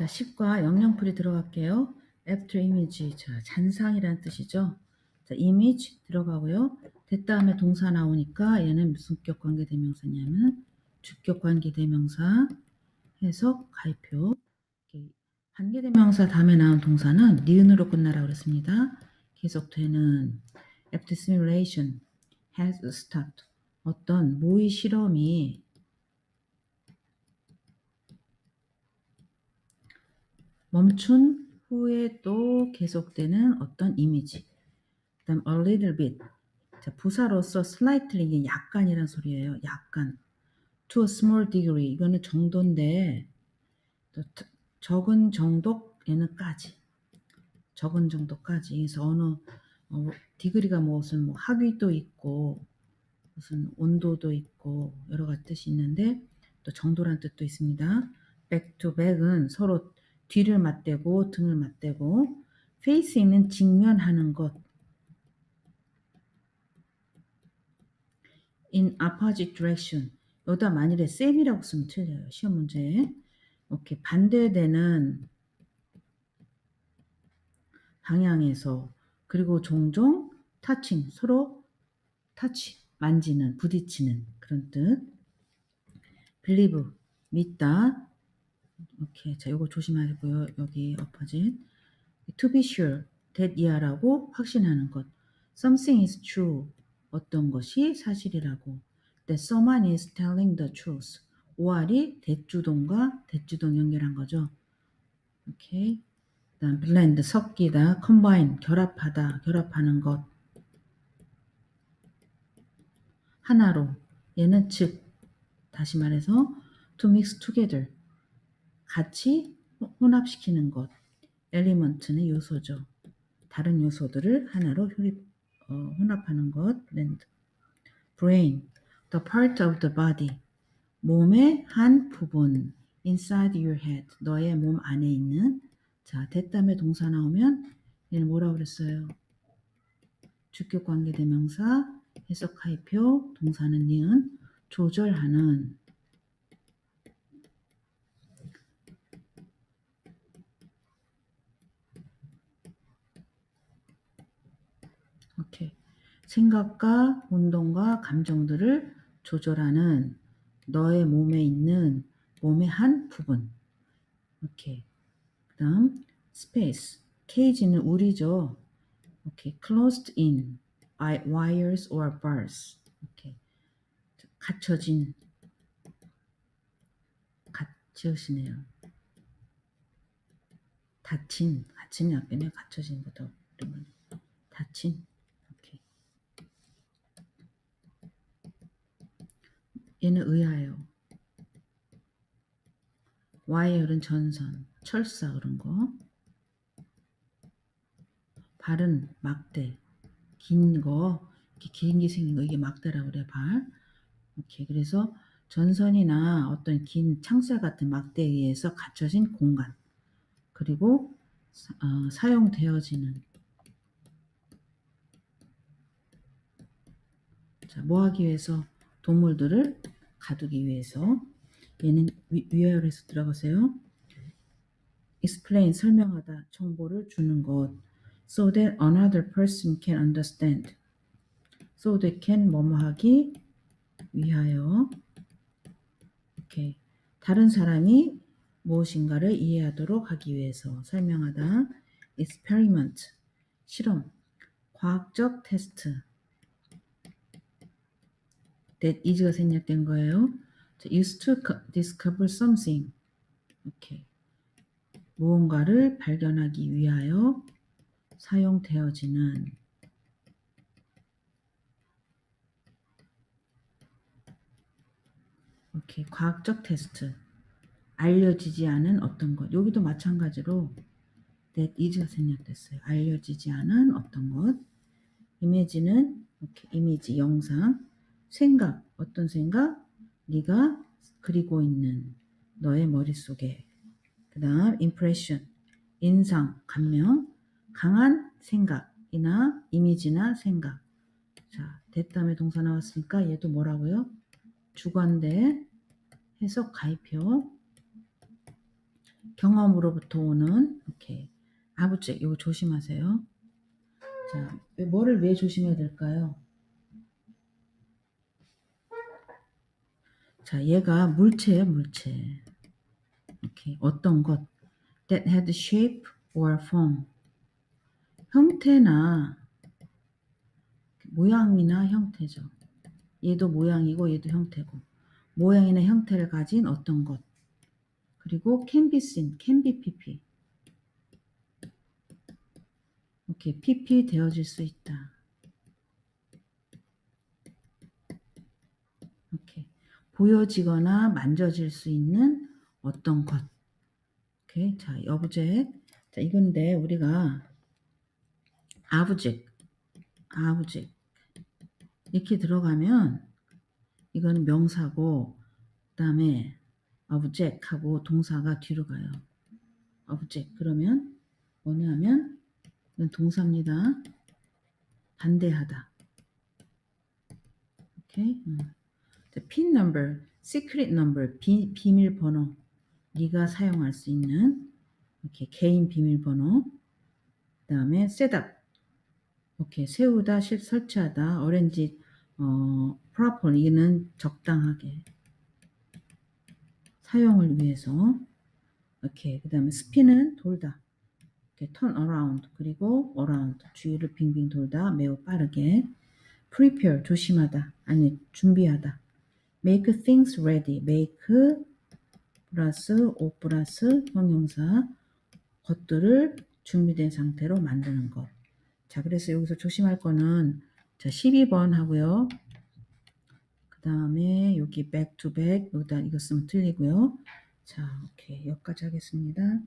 자, 10과 영영풀이 들어갈게요. after image. 자, 잔상이라는 뜻이죠. 자, image 들어가고요. 됐다음에 동사 나오니까 얘는 무슨 격 관계 대명사냐면 주격 관계 대명사 해석 가입표. 관계 대명사 다음에 나온 동사는 니은으로 끝나라고 그랬습니다. 계속되는 after simulation has started. 어떤 모의 실험이 멈춘 후에 또 계속되는 어떤 이미지. 그다음 a little bit. 자, 부사로서 slightly 이게 약간이란 소리예요. 약간. to a small degree 이거는 정도인데 또 트- 적은 정도에는까지. 적은 정도까지. 그래서 어느 어, 디그리가 무슨 뭐 학위도 있고 무슨 온도도 있고 여러 가지 뜻이 있는데 또 정도란 뜻도 있습니다. back to back은 서로 뒤를 맞대고 등을 맞대고 face는 직면하는 것. In opposite direction. 여기다 만일에 쌤이라고 쓰면 틀려요. 시험 문제에 이렇게 반대되는 방향에서 그리고 종종 touching. 서로 touch 만지는 부딪히는 그런 뜻. Believe 믿다 이렇게 자 요거 조심하고요 여기 opposite to be sure that 이하라고 확신하는 것 something is true 어떤 것이 사실이라고 that someone is telling the truth 5알이 대주동과 대주동 연결한 거죠 오케이 그다음 blend 섞이다 combine 결합하다 결합하는 것 하나로 얘는 즉 다시 말해서 to mix together 같이 혼합시키는 것 element는 요소죠. 다른 요소들을 하나로 어, 혼합하는 것 blend brain the part of the body. 몸의 한 부분 inside your head. 너의 몸 안에 있는. 자 됐다음에 동사 나오면 얘는 뭐라고 그랬어요? 주격 관계 대명사 해석 하이표 동사는 니은 조절하는 오케이 생각과 운동과 감정들을 조절하는 너의 몸에 있는 몸의 한 부분. 오케이 그다음 space. 케이지는 우리죠. 오케이 closed in by wires or bars. 오케이 갇혀진 갇혀지네요. 닫힌 갇힌이 앞에는 갇혀진보다 닫힌 오케이 얘는 의하요 와이어는 전선 철사 그런 거 발은 막대 긴 거, 이렇게 긴 게 생긴 거, 이게 막대라고 그래, 발. 오케이. 그래서 전선이나 어떤 긴 창살 같은 막대에 의해서 갖춰진 공간. 그리고 사, 어, 사용되어지는. 자, 뭐 하기 위해서? 동물들을 가두기 위해서. 얘는 위, 위아래에서 들어가세요. explain, 설명하다, 정보를 주는 것. so that another person can understand. so that can 뭐뭐 하기 위하여. 오케이. 다른 사람이 무엇인가를 이해하도록 하기 위해서 설명하다. experiment. 실험. 과학적 테스트. That is가 생략된 거예요. used to discover something. 오케이. 무언가를 발견하기 위하여 사용되어지는 이렇게 과학적 테스트 알려지지 않은 어떤 것 여기도 마찬가지로 that is가 생략됐어요. 알려지지 않은 어떤 것 이미지는 이렇게 이미지 영상 생각 어떤 생각 네가 그리고 있는 너의 머릿속에 그 다음 impression 인상 감명 강한 생각이나 이미지나 생각. 자, 됐다음에 동사 나왔으니까 얘도 뭐라고요? 주관대 해석 가입표. 경험으로부터 오는 오케이 아부째 이거 조심하세요. 자, 왜- 뭐를 왜 조심해야 될까요? 자, 얘가 물체예요, 물체. 오케이, 어떤 것 that had shape or form. 형태나 모양이나 형태죠. 얘도 모양이고 얘도 형태고 모양이나 형태를 가진 어떤 것. 그리고 can be seen, can be pp. 오케이, pp 되어질 수 있다. 오케이. 보여지거나 만져질 수 있는 어떤 것. 오케이. 자, object. 자, 이건데 우리가 object, object 이렇게 들어가면 이거는 명사고 그다음에 object하고 동사가 뒤로 가요. object 그러면 뭐냐면 이건 동사입니다. 반대하다. 오케이. 음. 자, 핀 number, secret number, 비, 비밀 번호. 네가 사용할 수 있는 이렇게 개인 비밀 번호. 그다음에 셋업. 오케이. 세우다, 실 설치하다. 어렌지 어, proper 이는 적당하게 사용을 위해서. 오케이. 그다음에 스피는 돌다. 이렇게 turn around 그리고 around 주위를 빙빙 돌다 매우 빠르게. prepare 조심하다 아니 준비하다. Make things ready make 플러스 o 플러스 형용사 것들을 준비된 상태로 만드는 것. 자, 그래서 여기서 조심할 거는 자, 12번 하고요. 그 다음에 여기 back to back 여기다 이거 쓰면 틀리고요. 자, 오케이. 여기까지 하겠습니다.